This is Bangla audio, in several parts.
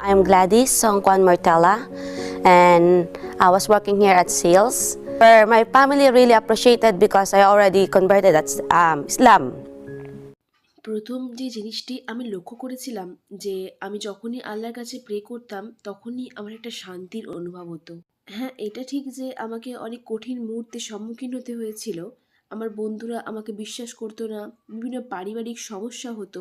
I'm Gladys Songkwan Mortala, and I was working here at sales. Where my family really appreciated because I already converted at um, Islam. প্রথম যে জিনিসটি আমি লক্ষ্য করেছিলাম যে আমি যখনই আল্লাহর কাছে প্রে করতাম তখনই আমার একটা শান্তির অনুভব হতো হ্যাঁ এটা ঠিক যে আমাকে অনেক কঠিন মুহূর্তে সম্মুখীন হতে হয়েছিল আমার বন্ধুরা আমাকে বিশ্বাস করতো না বিভিন্ন পারিবারিক সমস্যা হতো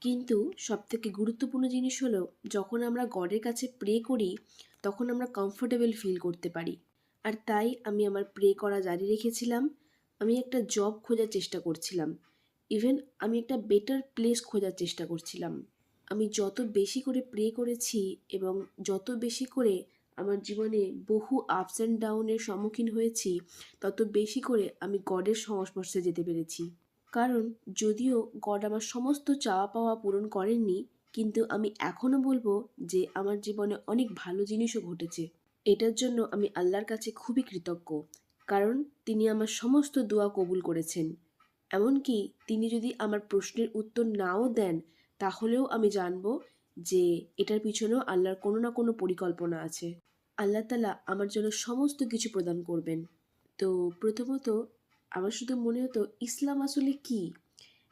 কিন্তু সবথেকে গুরুত্বপূর্ণ জিনিস হলো, যখন আমরা গডের কাছে প্রে করি, তখন আমরা কমফোর্টেবল ফিল করতে পারি। আর তাই আমি আমার প্রে করা জারি রেখেছিলাম। আমি একটা জব খোঁজার চেষ্টা করছিলাম। ইভেন আমি একটা বেটার প্লেস খোঁজার চেষ্টা করছিলাম। আমি যত বেশি করে প্রে করেছি এবং যত বেশি করে আমার জীবনে বহু আপস অ্যান্ড ডাউনের সম্মুখীন হয়েছি, তত বেশি করে আমি গডের সংস্পর্শে যেতে পেরেছি। কারণ যদিও গড আমার সমস্ত চাওয়া পাওয়া পূরণ করেননি, কিন্তু আমি এখনও বলব যে আমার জীবনে অনেক ভালো জিনিসও ঘটেছে। এটার জন্য আমি আল্লাহর কাছে খুবই কৃতজ্ঞ, কারণ তিনি আমার সমস্ত দোয়া কবুল করেছেন। এমনকি তিনি যদি আমার প্রশ্নের উত্তর নাও দেন, তাহলেও আমি জানব যে এটার পিছনেও আল্লাহর কোনো না কোনো পরিকল্পনা আছে। আল্লাহ তালা আমার জন্য সমস্ত কিছু প্রদান করবেন। তো প্রথমত আমার শুধু মনে হতো, ইসলাম আসলে কি?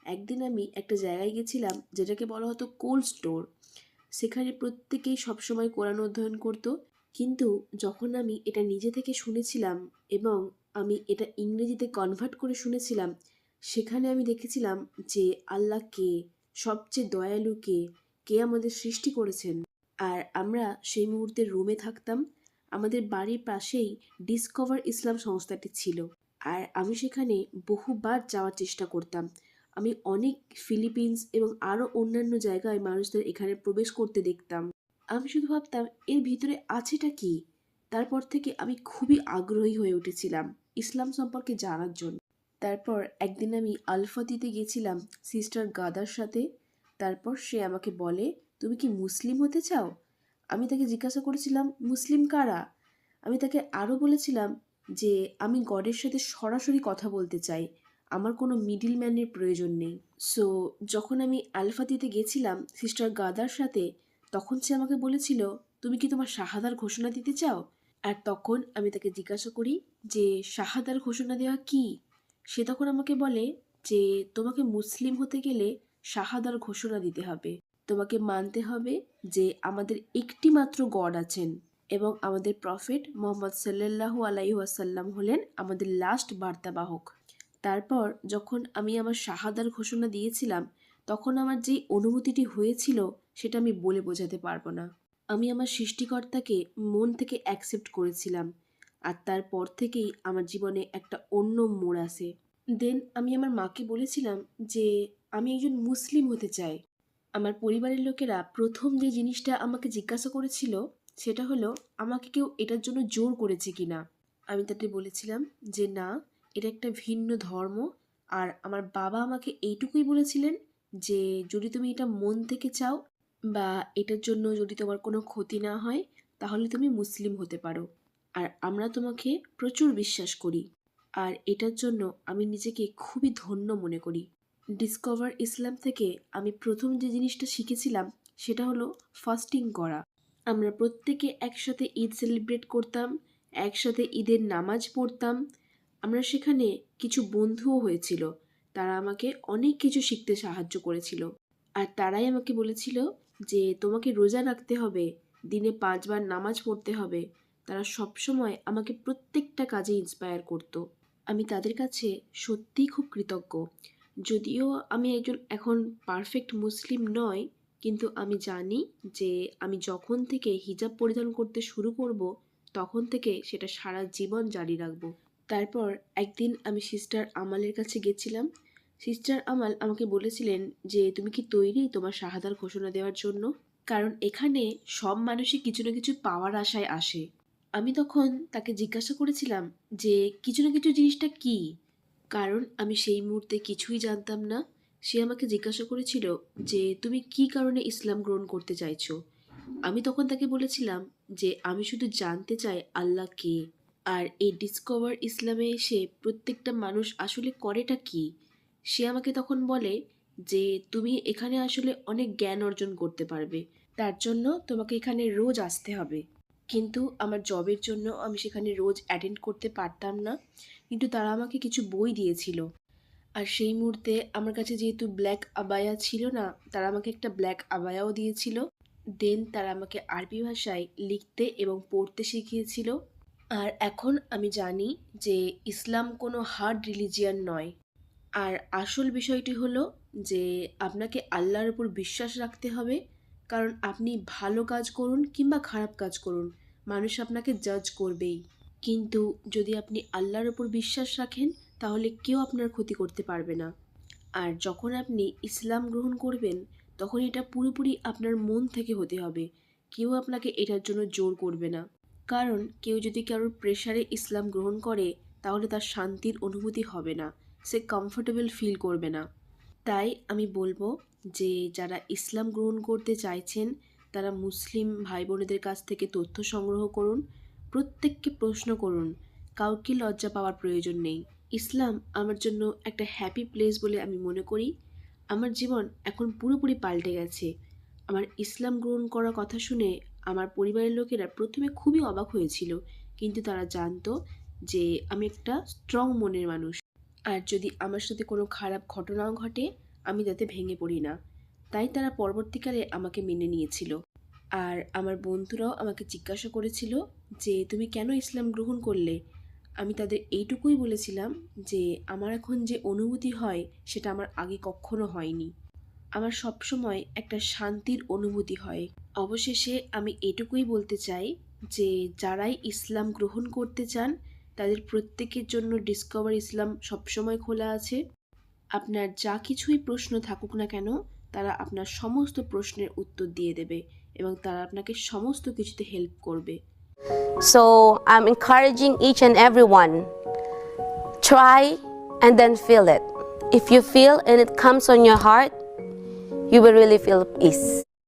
একদিন আমি একটা জায়গায় গেছিলাম, যেটাকে বলা হতো কোল্ড স্টোর। সেখানে প্রত্যেকেই সবসময় কোরআন অধ্যয়ন করতো। কিন্তু যখন আমি এটা নিজে থেকে শুনেছিলাম এবং আমি এটা ইংরেজিতে কনভার্ট করে শুনেছিলাম, সেখানে আমি দেখেছিলাম যে আল্লাহ কে? সবচেয়ে দয়ালু কে? কে আমাদের সৃষ্টি করেছেন? আর আমরা সেই মুহূর্তে রুমে থাকতাম। আমাদের বাড়ির পাশেই ডিসকভার ইসলাম সংস্থাটি ছিল। আর আমি সেখানে বহুবার যাওয়ার চেষ্টা করতাম। আমি অনেক ফিলিপিন্স এবং আরও অন্যান্য জায়গায় মানুষদের এখানে প্রবেশ করতে দেখতাম। আমি শুধু ভাবতাম, এর ভিতরে আছেটা কি? তারপর থেকে আমি খুবই আগ্রহী হয়ে উঠেছিলাম ইসলাম সম্পর্কে জানার জন্য। তারপর একদিন আমি আলফাতিতে গেছিলাম সিস্টার গাদার সাথে। তারপর সে আমাকে বলে, তুমি কি মুসলিম হতে চাও? আমি তাকে জিজ্ঞাসা করেছিলাম, মুসলিম কারা? আমি তাকে আরও বলেছিলাম যে আমি গডের সাথে সরাসরি কথা বলতে চাই। আমার কোনো মিডিল ম্যানের প্রয়োজন নেই। সো যখন আমি আলফাতিতে গেছিলাম সিস্টার গাদার সাথে, তখন সে আমাকে বলেছিল, তুমি কি তোমার শাহাদার ঘোষণা দিতে চাও? আর তখন আমি তাকে জিজ্ঞাসা করি যে, শাহাদার ঘোষণা দেওয়া কী? সে তখন আমাকে বলে যে, তোমাকে মুসলিম হতে গেলে শাহাদার ঘোষণা দিতে হবে। তোমাকে মানতে হবে যে, আমাদের একটি মাত্র গড আছেন। এবং আমাদের প্রফেট মোহাম্মদ সাল্লাল্লাহু আলাইহি ওয়াসাল্লাম হলেন আমাদের লাস্ট বার্তাবাহক। তারপর যখন আমি আমার শাহাদার ঘোষণা দিয়েছিলাম, তখন আমার যেই অনুভূতিটি হয়েছিল, সেটা আমি বলে বোঝাতে পারব না। আমি আমার সৃষ্টিকর্তাকে মন থেকে অ্যাকসেপ্ট করেছিলাম, আর তারপর থেকেই আমার জীবনে একটা অন্য মোড় আসে। দেন আমি আমার মাকে বলেছিলাম যে, আমি একজন মুসলিম হতে চাই। আমার পরিবারের লোকেরা প্রথম যে জিনিসটা আমাকে জিজ্ঞাসা করেছিল সেটা হলো, আমাকে কেউ এটার জন্য জোর করেছে কি না আমি তাতে বলেছিলাম যে, না, এটা একটা ভিন্ন ধর্ম। আর আমার বাবা আমাকে এইটুকুই বলেছিলেন যে, যদি তুমি এটা মন থেকে চাও বা এটার জন্য যদি তোমার কোনো ক্ষতি না হয়, তাহলে তুমি মুসলিম হতে পারো। আর আমরা তোমাকে প্রচুর বিশ্বাস করি। আর এটার জন্য আমি নিজেকে খুবই ধন্য মনে করি। ডিসকভার ইসলাম থেকে আমি প্রথম যে জিনিসটা শিখেছিলাম, সেটা হলো ফাস্টিং করা। আমরা প্রত্যেকে একসাথে ঈদ সেলিব্রেট করতাম, একসাথে ঈদের নামাজ পড়তাম। আমরা সেখানে কিছু বন্ধুও হয়েছিল, তারা আমাকে অনেক কিছু শিখতে সাহায্য করেছিল। আর তারাই আমাকে বলেছিল যে, তোমাকে রোজা রাখতে হবে, দিনে পাঁচবার নামাজ পড়তে হবে। তারা সবসময় আমাকে প্রত্যেকটা কাজে ইন্সপায়ার করতো। আমি তাদের কাছে সত্যিই খুব কৃতজ্ঞ। যদিও আমি একজন এখন পারফেক্ট মুসলিম নয় কিন্তু আমি জানি যে আমি যখন থেকে হিজাব পরিধান করতে শুরু করব, তখন থেকে সেটা সারা জীবন জারি রাখব। তারপর একদিন আমি সিস্টার আমালের কাছে গেছিলাম। সিস্টার আমাল আমাকে বলেছিলেন যে, তুমি কি তৈরি তোমার শাহাদার ঘোষণা দেওয়ার জন্য? কারণ এখানে সব মানুষই কিছু না কিছু পাওয়ার আশায় আসে। আমি তখন তাকে জিজ্ঞাসা করেছিলাম যে, কিছু না কিছু জিনিসটা কি? কারণ আমি সেই মুহূর্তে কিছুই জানতাম না। সে আমাকে জিজ্ঞাসা করেছিল যে, তুমি কি কারণে ইসলাম গ্রহণ করতে চাইছো? আমি তখন তাকে বলেছিলাম যে, আমি শুধু জানতে চাই আল্লাহ কে, আর এই ডিসকভার ইসলামে এসে প্রত্যেকটা মানুষ আসলে করেটা কি? সে আমাকে তখন বলে যে, তুমি এখানে আসলে অনেক জ্ঞান অর্জন করতে পারবে, তার জন্য তোমাকে এখানে রোজ আসতে হবে। কিন্তু আমার জবের জন্য আমি সেখানে রোজ অ্যাটেন্ড করতে পারতাম না, কিন্তু তারা আমাকে কিছু বই দিয়েছিল। আর সেই মুহূর্তে আমার কাছে যেহেতু ব্ল্যাক আবায়া ছিল না, তারা আমাকে একটা ব্ল্যাক আবায়াও দিয়েছিল। দেন তারা আমাকে আরবি ভাষায় লিখতে এবং পড়তে শিখিয়েছিল। আর এখন আমি জানি যে ইসলাম কোনো হার্ড রিলিজিয়ান নয়। আর আসল বিষয়টি হলো যে আপনাকে আল্লাহর উপর বিশ্বাস রাখতে হবে। কারণ আপনি ভালো কাজ করুন কিংবা খারাপ কাজ করুন, মানুষ আপনাকে জাজ করবেই। কিন্তু যদি আপনি আল্লাহর উপর বিশ্বাস রাখেন তাহলে কেউ আপনার ক্ষতি করতে পারবে না। আর যখন আপনি ইসলাম গ্রহণ করবেন, তখন এটা পুরোপুরি আপনার মন থেকে হতে হবে। কেউ আপনাকে এটার জন্য জোর করবে না। কারণ কেউ যদি কারোর প্রেশারে ইসলাম গ্রহণ করে, তাহলে তার শান্তির অনুভূতি হবে না। সে কমফোর্টেবল ফিল করবে না। তাই আমি বলব যে, যারা ইসলাম গ্রহণ করতে চাইছেন, তারা মুসলিম ভাই বোনেদের কাছ থেকে তথ্য সংগ্রহ করুন। প্রত্যেককে প্রশ্ন করুন, কাউকে লজ্জা পাওয়ার প্রয়োজন নেই। ইসলাম আমার জন্য একটা হ্যাপি প্লেস বলে আমি মনে করি। আমার জীবন এখন পুরোপুরি পাল্টে গেছে। আমার ইসলাম গ্রহণ করার কথা শুনে আমার পরিবারের লোকেরা প্রথমে খুবই অবাক হয়েছিল, কিন্তু তারা জানতো যে আমি একটা স্ট্রং মনের মানুষ। আর যদি আমার সাথে কোনো খারাপ ঘটনাও ঘটে, আমি তাতে ভেঙে পড়ি না। তাই তারা পরবর্তীকালে আমাকে মেনে নিয়েছিল। আর আমার বন্ধুরাও আমাকে জিজ্ঞাসা করেছিল যে, তুমি কেন ইসলাম গ্রহণ করলে? আমি তাদের এইটুকুই বলেছিলাম যে আমার এখন যে অনুভূতি হয় সেটা আমার আগে কখনো হয়নি। আমার সবসময় একটা শান্তির অনুভূতি হয়। অবশেষে আমি এটুকুই বলতে চাই যে যারাই ইসলাম গ্রহণ করতে চান, তাদের প্রত্যেকের জন্য ডিসকভার ইসলাম সবসময় খোলা আছে। আপনার যা কিছুই প্রশ্ন থাকুক না কেন, তারা আপনার সমস্ত প্রশ্নের উত্তর দিয়ে দেবে এবং তারা আপনাকে সমস্ত কিছুতে হেল্প করবে। So I'm encouraging each and everyone try and then feel it. If you feel and it comes on your heart, you will really feel peace.